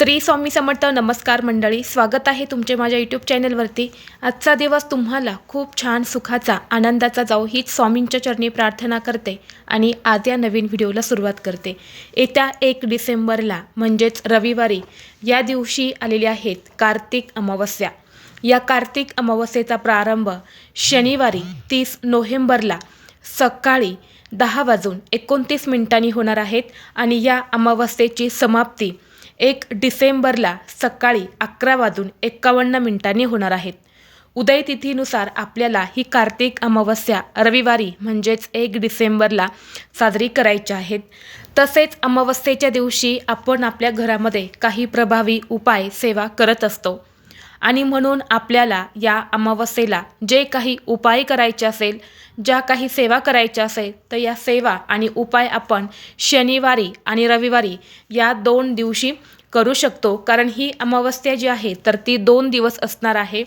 श्री स्वामी समर्थ नमस्कार मंडळी स्वागत आहे तुमचे माझ्या यूट्यूब चॅनलवरती आजचा दिवस तुम्हाला खूप छान सुखाचा आनंदाचा जाऊ हीच स्वामींच्या चरणी प्रार्थना करते आणि आज या नवीन व्हिडिओला सुरुवात करते. येत्या एक डिसेंबरला म्हणजेच रविवारी या दिवशी आलेल्या आहेत कार्तिक अमावस्या. या कार्तिक अमावस्येचा प्रारंभ शनिवारी तीस नोव्हेंबरला सकाळी दहा वाजून एकोणतीस मिनिटांनी होणार आहेत आणि या अमावस्येची समाप्ती एक डिसेंबरला सकाळी अकरा वाजून एक्कावन्न मिनिटांनी होणार आहेत. उदय तिथीनुसार आपल्याला ही कार्तिक अमावस्या रविवारी म्हणजेच एक डिसेंबरला साजरी करायची आहेत तसेच अमावस्येच्या दिवशी आपण आपल्या घरामध्ये काही प्रभावी उपाय सेवा करत असतो. आणि म्हणून आपल्याला या अमावस्येला जे काही उपाय करायचे असेल ज्या काही सेवा करायच्या असेल तर या सेवा आणि उपाय आपण शनिवारी आणि रविवारी या दोन दिवशी करू शकतो. कारण ही अमावस्या जी आहे तर ती दोन दिवस असणार आहे.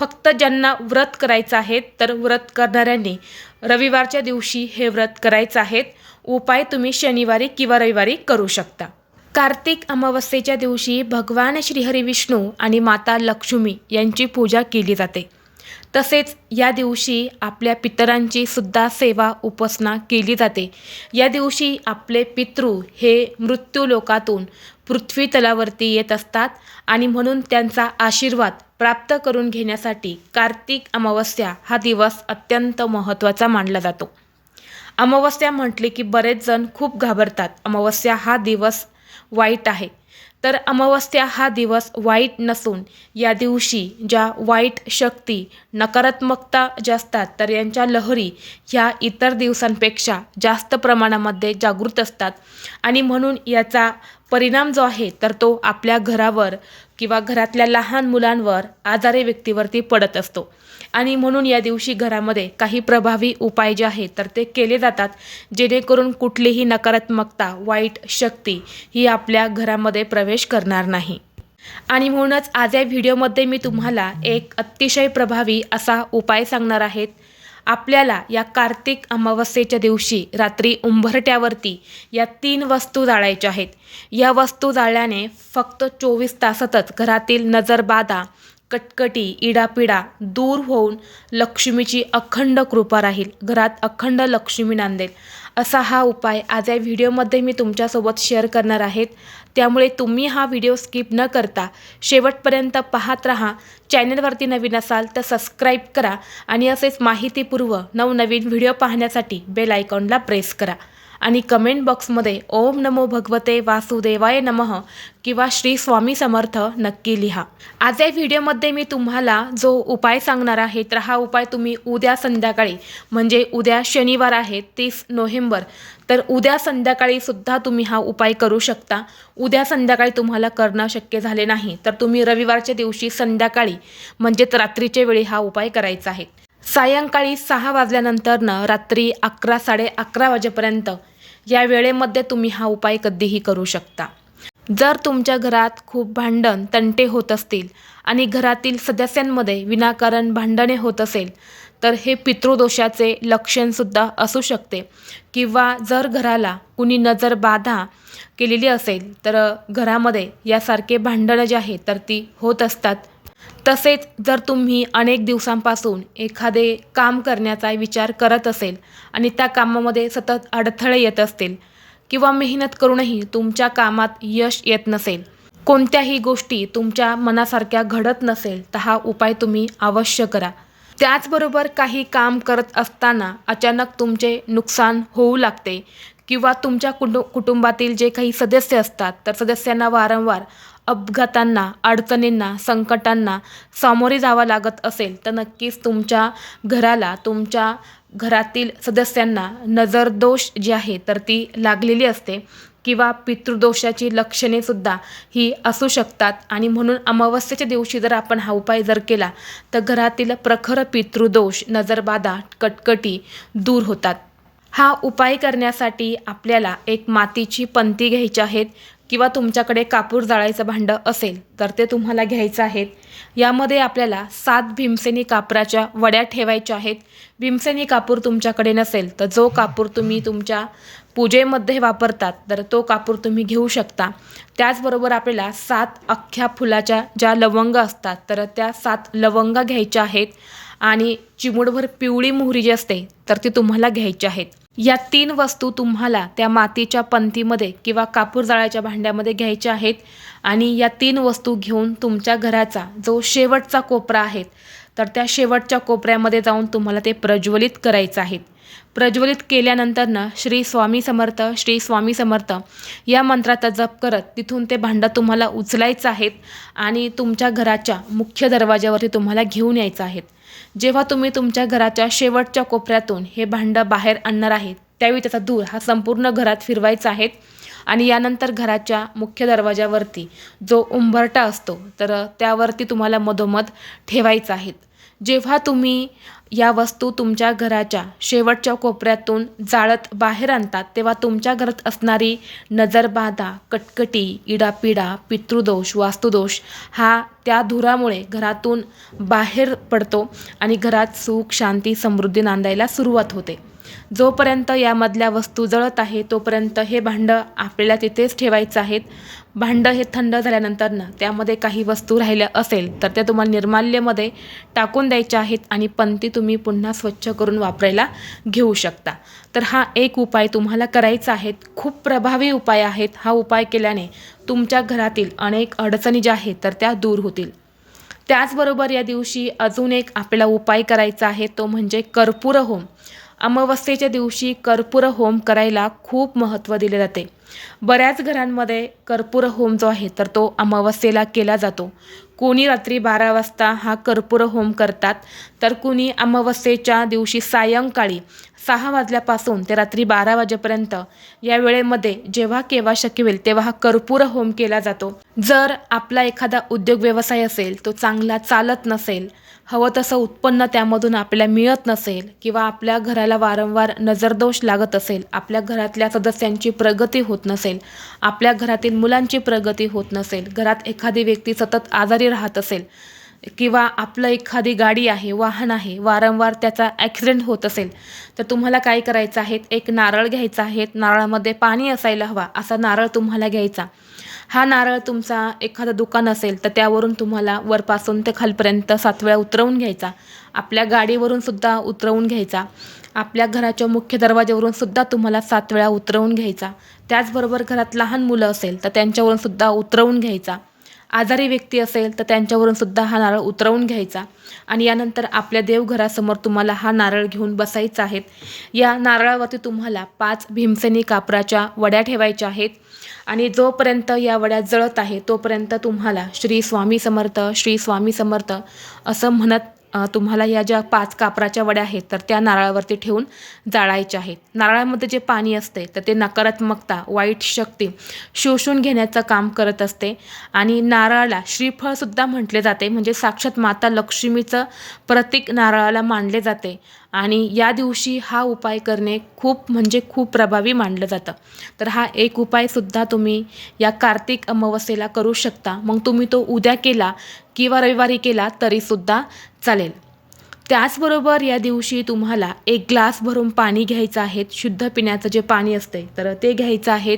फक्त ज्यांना व्रत करायचं आहे तर व्रत करणाऱ्यांनी रविवारच्या दिवशी हे व्रत करायचं आहेत उपाय तुम्ही शनिवारी किंवा रविवारी करू शकता. कार्तिक अमावस्येच्या दिवशी भगवान श्रीहरी विष्णू आणि माता लक्ष्मी यांची पूजा केली जाते. तसेच या दिवशी आपल्या पितरांची सुद्धा सेवा उपासना केली जाते. या दिवशी आपले पितृ हे मृत्यू लोकातून पृथ्वी तलावरती येत असतात आणि म्हणून त्यांचा आशीर्वाद प्राप्त करून घेण्यासाठी कार्तिक अमावस्या हा दिवस अत्यंत महत्त्वाचा मानला जातो. अमावस्या म्हटले की बरेच जण खूप घाबरतात. अमावस्या हा दिवस वाईट आहे. तर अमावस्या हा दिवस वाईट नसून या दिवशी ज्या वाईट शक्ती नकारात्मकता ज्या असतात तर यांच्या लहरी ह्या इतर दिवसांपेक्षा जास्त प्रमाणामध्ये जागृत असतात. आणि म्हणून याचा परिणाम जो आहे तर तो आपल्या घरावर किंवा घरातल्या लहान मुलांवर आजारी व्यक्तीवरती पडत असतो. आणि म्हणून या दिवशी घरामध्ये काही प्रभावी उपाय जे आहेत तर ते केले जातात जेणेकरून कुठलीही नकारात्मकता वाईट शक्ती ही आपल्या घरामध्ये प्रवेश करणार नाही. आणि म्हणूनच आज या व्हिडिओमध्ये मी तुम्हाला एक अतिशय प्रभावी असा उपाय सांगणार आहेत आपल्याला या कार्तिक अमावस्येच्या दिवशी रात्री उंबरट्यावरती या तीन वस्तू जाळायच्या आहेत. या वस्तू जाळल्याने फक्त चोवीस तासातच घरातील नजरबाधा कटकटी इडापिडा दूर होऊन लक्ष्मीची अखंड कृपा राहील. घरात अखंड लक्ष्मी नांदेल. असा हा उपाय आज या व्हिडिओमध्ये मी तुमच्यासोबत शेअर करणार आहेत. त्यामुळे तुम्ही हा व्हिडिओ स्किप न करता शेवटपर्यंत पाहत राहा. चॅनलवरती नवीन असाल तर सबस्क्राईब करा आणि असेच माहितीपूर्व नवनवीन व्हिडिओ पाहण्यासाठी बेल आयकॉनला प्रेस करा. आणि कमेंट बॉक्समध्ये ओम नमो भगवते वासुदेवाय नमः किंवा श्री स्वामी समर्थ नक्की लिहा. आज या व्हिडिओमध्ये मी तुम्हाला जो उपाय सांगणार आहे तर हा उपाय तुम्ही उद्या संध्याकाळी म्हणजे उद्या शनिवार आहे तीस नोव्हेंबर तर उद्या संध्याकाळी सुद्धा तुम्ही हा उपाय करू शकता. उद्या संध्याकाळी तुम्हाला करणं शक्य झाले नाही तर तुम्ही रविवारच्या दिवशी संध्याकाळी म्हणजेच रात्रीच्या वेळी हा उपाय करायचा आहे. सायंकाळी सहा वाजल्यानंतरनं रात्री अकरा साडे अकरा वाजेपर्यंत या वेळेमध्ये तुम्ही हा उपाय कधीही करू शकता. जर तुमच्या घरात खूप भांडण तंटे होत असतील आणि घरातील सदस्यांमध्ये विनाकारण भांडणे होत असेल तर हे पितृदोषाचे लक्षणसुद्धा असू शकते. किंवा जर घराला कुणी नजर बाधा केलेली असेल तर घरामध्ये यासारखे भांडणं जे आहेत तर ती होत असतात. तसेच जर तुम्ही अनेक दिवसांपासून एखादे काम करण्याचा विचार करत असेल आणि त्या कामामध्ये सतत अडथळे येत असतील किंवा मेहनत करूनही तुमच्या कामात यश येत नसेल कोणत्याही गोष्टी तुमच्या मनासारख्या घडत नसेल तर हा उपाय तुम्ही अवश्य करा. त्याचबरोबर काही काम करत असताना अचानक तुमचे नुकसान होऊ लागते किंवा तुमच्या कुटु कुटुंबातील जे काही सदस्य असतात तर सदस्यांना वारंवार अपघातांना अडचणींना संकटांना सामोरे जावं लागत असेल तर नक्कीच तुमच्या घराला तुमच्या घरातील सदस्यांना नजरदोष जी आहे तर ती लागलेली असते. किंवा पितृदोषाची लक्षणेसुद्धा ही असू शकतात. आणि म्हणून अमावस्येच्या दिवशी जर आपण हा उपाय जर केला तर घरातील प्रखर पितृदोष नजरबाधा कटकटी दूर होतात. हा उपाय करण्यासाठी आपल्याला एक मातीची पंती घ्यायची आहेत. किंवा तुमच्याकडे कापूर जाळायचं भांडं असेल तर ते तुम्हाला घ्यायचं आहेत. यामध्ये आपल्याला सात भीमसेनी कापराच्या वड्या ठेवायच्या आहेत. भीमसेनी कापूर तुमच्याकडे नसेल तर जो कापूर तुम्ही तुमच्या पूजेमध्ये वापरतात तर तो कापूर तुम्ही घेऊ शकता. त्याचबरोबर आपल्याला सात अख्ख्या फुलाच्या ज्या लवंग असतात तर त्या सात लवंगा घ्यायच्या आहेत. आणि चिमुडभर पिवळी मोहरी जी असते तर ती तुम्हाला घ्यायची आहेत. या तीन वस्तू तुम्हाला त्या मातीच्या पंतीमध्ये किंवा कापूर जाळ्याच्या भांड्यामध्ये घ्यायच्या आहेत. आणि या तीन वस्तू घेऊन तुमच्या घराचा जो शेवटचा कोपरा आहे तर त्या शेवटच्या कोपऱ्यामध्ये जाऊन तुम्हाला ते प्रज्वलित करायचं आहे. प्रज्वलित केल्यानंतरनं श्री स्वामी समर्थ श्री स्वामी समर्थ या मंत्राचा जप करत तिथून ते भांडं तुम्हाला उचलायचं आहेत आणि तुमच्या घराच्या मुख्य दरवाज्यावरती तुम्हाला घेऊन यायचं आहेत. जेव्हा तुम्ही तुमच्या घराच्या शेवटच्या कोपऱ्यातून हे भांडं बाहेर आणणार आहेत त्यावेळी त्याचा धूर हा संपूर्ण घरात फिरवायचा आहे आणि यानंतर घराच्या मुख्य दरवाजावरती जो उंबरटा असतो तर त्यावरती तुम्हाला मधोमध ठेवायचा आहे जेव्हा तुम्ही या वस्तू तुमच्या घराच्या शेवटच्या कोपऱ्यातून जाळत बाहेर आणतात तेव्हा तुमच्या घरात असणारी नजरबाधा कटकटी इडापिडा पितृदोष वास्तुदोष हा त्या धुरामुळे घरातून बाहेर पडतो आणि घरात सुख शांती समृद्धी नांदायला सुरुवात होते. जोपर्यंत यामधल्या वस्तू जळत आहे तोपर्यंत हे भांडं आपल्याला तिथेच ठेवायचं आहेत. भांडं हे थंड झाल्यानंतरनं त्यामध्ये काही वस्तू राहिल्या असेल तर त्या तुम्हाला निर्माल्यमध्ये टाकून द्यायच्या आहेत आणि पंती तुम्ही पुन्हा स्वच्छ करून वापरायला घेऊ शकता. तर हा एक उपाय तुम्हाला करायचा आहे. खूप प्रभावी उपाय आहेत. हा उपाय केल्याने तुमच्या घरातील अनेक अडचणी ज्या आहेत तर त्या दूर होतील. त्याचबरोबर या दिवशी अजून एक आपल्याला उपाय करायचा आहे तो म्हणजे कर्पूर होम. अमावस्येच्या दिवशी कर्पूर होम करायला खूप महत्त्व दिले जाते. बऱ्याच घरांमध्ये कर्पूर होम जो आहे तर तो अमावस्येला केला जातो. कोणी रात्री बारा वाजता हा कर्पूर होम करतात तर कुणी अमावस्येच्या दिवशी सायंकाळी सहा वाजल्यापासून ते रात्री बारा वाजेपर्यंत या वेळेमध्ये जेव्हा केव्हा शक्य होईल तेव्हा हा कर्पूर होम केला जातो. जर आपला एखादा उद्योग व्यवसाय असेल तो चांगला चालत नसेल हवं तसं उत्पन्न त्यामधून आपल्याला मिळत नसेल किंवा आपल्या घराला वारंवार नजरदोष लागत असेल आपल्या घरातल्या सदस्यांची प्रगती होत नसेल आपल्या घरातील मुलांची प्रगती होत नसेल घरात एखादी व्यक्ती सतत आजारी राहत असेल किंवा आपलं एखादी गाडी आहे वाहन आहे वारंवार त्याचा ॲक्सिडेंट होत असेल तर तुम्हाला काय करायचं आहे? एक नारळ घ्यायचा आहे नारळामध्ये पाणी असायला हवा असा नारळ तुम्हाला घ्यायचा. हा नारळ तुमचा एखादं दुकान असेल तर त्यावरून तुम्हाला वरपासून ते खालपर्यंत सात वेळा उतरवून घ्यायचा. आपल्या गाडीवरून सुद्धा उतरवून घ्यायचा. आपल्या घराच्या मुख्य दरवाज्यावरून सुद्धा तुम्हाला सात वेळा उतरवून घ्यायचा. त्याचबरोबर घरात लहान मुलं असेल तर त्यांच्यावरून सुद्धा उतरवून घ्यायचा. आजारी व्यक्ती असेल तर त्यांच्यावरून सुद्धा हा नारळ उतरवून घ्यायचा. आणि यानंतर आपल्या देवघरासमोर तुम्हाला हा नारळ घेऊन बसायचा आहे या नारळावरती तुम्हाला पाच भीमसेनी कापराच्या वड्या ठेवायच्या आहेत. आणि जोपर्यंत या वड्या जळत आहे तोपर्यंत तुम्हाला श्री स्वामी समर्थ श्री स्वामी समर्थ असं म्हणत तुम्हाला या ज्या पाच कापराच्या वड्या आहेत तर त्या नारळावरती ठेवून जाळायच्या आहेत. नारळामध्ये जे पाणी असते तर ते नकारात्मकता वाईट शक्ती शोषून घेण्याचं काम करत असते. आणि नारळाला श्रीफळसुद्धा म्हटले जाते म्हणजे साक्षात माता लक्ष्मीचं प्रतीक नारळाला मानले जाते. आणि या दिवशी हा उपाय करणे खूप म्हणजे खूप प्रभावी मानलं जातं. तर हा एक उपायसुद्धा तुम्ही या कार्तिक अमावस्येला करू शकता. मग तुम्ही तो उद्या केला किंवा रविवारी केला तरीसुद्धा चालेल. त्याचबरोबर या दिवशी तुम्हाला एक ग्लास भरून पाणी घ्यायचं आहे शुद्ध पिण्याचं जे पाणी असते तर ते घ्यायचं आहे.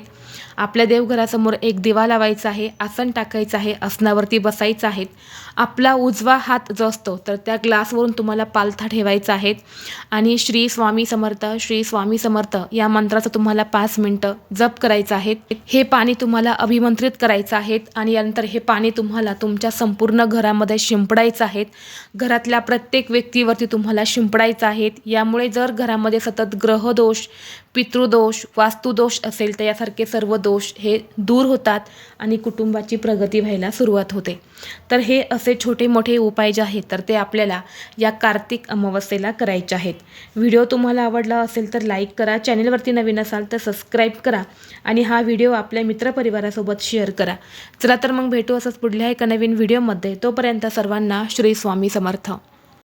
आपल्या देवघरासमोर एक दिवा लावायचा आहे आसन टाकायचं आहे आसनावरती बसायचं आहे. आपला उजवा हात जो असतो तर त्या ग्लासवरून तुम्हाला पालथा ठेवायचा आहे. आणि श्री स्वामी समर्थ श्री स्वामी समर्थ या मंत्राचं तुम्हाला पाच मिनटं जप करायचं आहे. हे पाणी तुम्हाला अभिमंत्रित करायचं आहे आणि यानंतर हे पाणी तुम्हाला तुमच्या संपूर्ण घरामध्ये शिंपडायचं आहे. घरातल्या प्रत्येक व्यक्ती व्यक्तीवरती तुम्हाला शिंपडायचं आहेत. यामुळे जर घरामध्ये सतत ग्रहदोष पितृदोष वास्तुदोष असेल तर यासारखे सर्व दोष हे दूर होतात आणि कुटुंबाची प्रगती व्हायला सुरुवात होते. तर हे असे छोटे मोठे उपाय जे आहेत तर ते आपल्याला या कार्तिक अमावस्येला करायचे आहेत. व्हिडिओ तुम्हाला आवडला असेल तर लाईक करा. चॅनलवरती नवीन असाल तर सबस्क्राईब करा आणि हा व्हिडिओ आपल्या मित्रपरिवारासोबत शेअर करा. चला तर मग भेटू असंच पुढल्या एका नवीन व्हिडिओमध्ये. तोपर्यंत सर्वांना श्री स्वामी समर्थ.